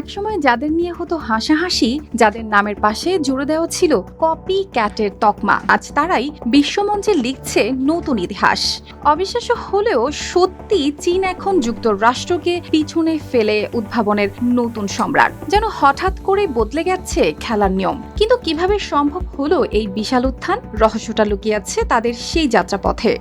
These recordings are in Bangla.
একসময় যাদের নিয়ে হতো হাসাহাসি, যাদের নামের পাশে জুড়ে দেওয়া ছিল কপি ক্যাটের তকমা, আজ তারাই বিশ্বমঞ্চে লিখছে নতুন ইতিহাস। অবিশ্বাস্য হলেও সত্যি চীন এখন যুক্তরাষ্ট্রকে পিছনে ফেলে উদ্ভাবনের নতুন সম্রাট, যেন হঠাৎ করে বদলে গেছে খেলার নিয়ম। কিন্তু কীভাবে সম্ভব হলো এই বিশাল উত্থান? রহস্যটা লুকিয়ে তাদের সেই যাত্রাপথে।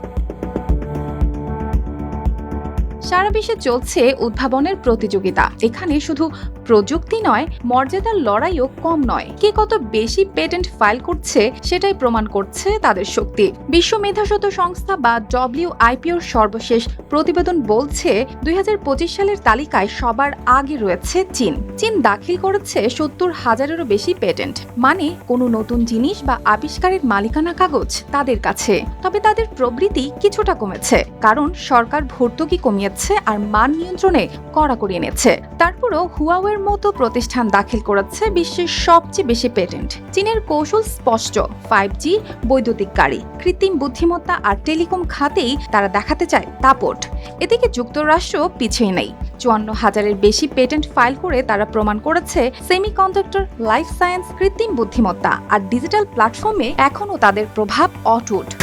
সারা বিশ্বে চলছে উদ্ভাবনের প্রতিযোগিতা। এখানে শুধু প্রযুক্তি নয়, মর্যাদার লড়াইও কম নয়। কে কত বেশি পেটেন্ট ফাইল করছে সেটাই প্রমাণ করছে তাদের শক্তি। বিশ্ব মেধাস্বত সংস্থা বা ডব্লিউ আইপিওর সর্বশেষ প্রতিবেদন বলছে, দুই হাজার পঁচিশ সালের তালিকায় সবার আগে রয়েছে চীন। চীন দাখিল করেছে সত্তর হাজারেরও বেশি পেটেন্ট। মানে কোনো নতুন জিনিস বা আবিষ্কারের মালিকানা কাগজ তাদের কাছে। তবে তাদের প্রবৃত্তি কিছুটা কমেছে, কারণ সরকার ভর্তুকি কমিয়েছে আর মান নিয়ন্ত্রণে কড়াকড়ি এনেছে। তারপরও হুয়াওয়ের মতো প্রতিষ্ঠান দাখিল করেছে বিশ্বের সবচেয়ে বেশি পেটেন্ট। চীনের কৌশল স্পষ্ট ফাইভ জি বৈদ্যুতিক গাড়ি, কৃত্রিম বুদ্ধিমত্তা আর টেলিকম খাতেই তারা দেখাতে চায় দাপট। এদিকে যুক্তরাষ্ট্র পিছিয়ে নেই। চুয়ান্ন হাজারের বেশি পেটেন্ট ফাইল করে তারা প্রমাণ করেছে সেমিকন্ডাক্টর, লাইফ সায়েন্স, কৃত্রিম বুদ্ধিমত্তা আর ডিজিটাল প্ল্যাটফর্মে এখনও তাদের প্রভাব অটুট।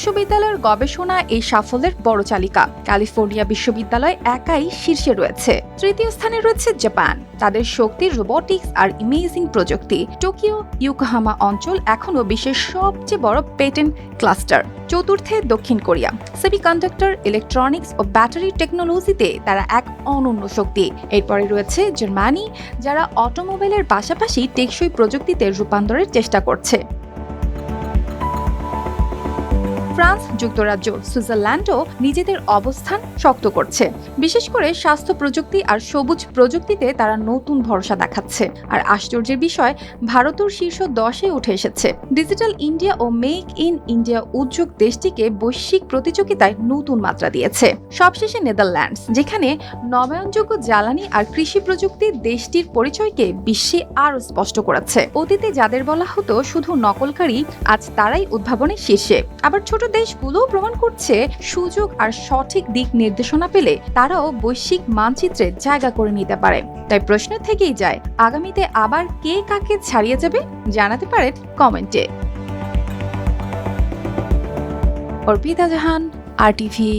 বিশ্ববিদ্যালয়ের গবেষণা এই সাফল্যের বড় চালিকা। ক্যালিফোর্নিয়া বিশ্ববিদ্যালয় একাই শীর্ষে রয়েছে। তৃতীয় স্থানে রয়েছে জাপান। তাদের শক্তি রোবটিক্স আর ইমেজিং প্রযুক্তি। টোকিও ইউকোহামা অঞ্চল এখনও বিশ্বের সবচেয়ে বড় পেটেন্ট ক্লাস্টার। চতুর্থে দক্ষিণ কোরিয়া। সেমিকন্ডাক্টর, ইলেকট্রনিক্স ও ব্যাটারি টেকনোলজিতে তারা এক অনন্য শক্তি। এরপরে রয়েছে জার্মানি, যারা অটোমোবাইলের পাশাপাশি টেকসই প্রযুক্তিতে রূপান্তরের চেষ্টা করছে। ফ্রান্স, যুক্তরাজ্য, সুইজারল্যান্ডও নিজেদের অবস্থান শক্ত করছে। বিশেষ করে স্বাস্থ্য প্রযুক্তি আর সবুজ প্রযুক্তিতে তারা নতুন ভরসা দেখাচ্ছে। আর আশ্চর্যের বিষয়, ভারতও শীর্ষ দশে উঠে এসেছে। ডিজিটাল ইন্ডিয়া ও মেক ইন ইন্ডিয়া উদ্যোগ দেশটিকে বৈশ্বিক প্রতিযোগিতায় নতুন মাত্রা দিয়েছে। সবশেষে নেদারল্যান্ডস, যেখানে নবায়নযোগ্য জ্বালানি আর কৃষি প্রযুক্তি দেশটির পরিচয়কে বিশ্বে আরও স্পষ্ট করেছে। অতীতে যাদের বলা হতো শুধু নকলকারী, আজ তারাই উদ্ভাবনের শীর্ষে। আবার ছোট দেশগুলোও প্রমাণ করছে, সুযোগ আর সঠিক দিক নির্দেশনা পেলে তারাও বৈশ্বিক মানচিত্রে জায়গা করে নিতে পারে। তাই প্রশ্ন থেকেই যায়, আগামীতে আবার কে কাকে ছাড়িয়ে যাবে জানাতে পারেন কমেন্টে। অর্পিতা জাহান, আর টিভি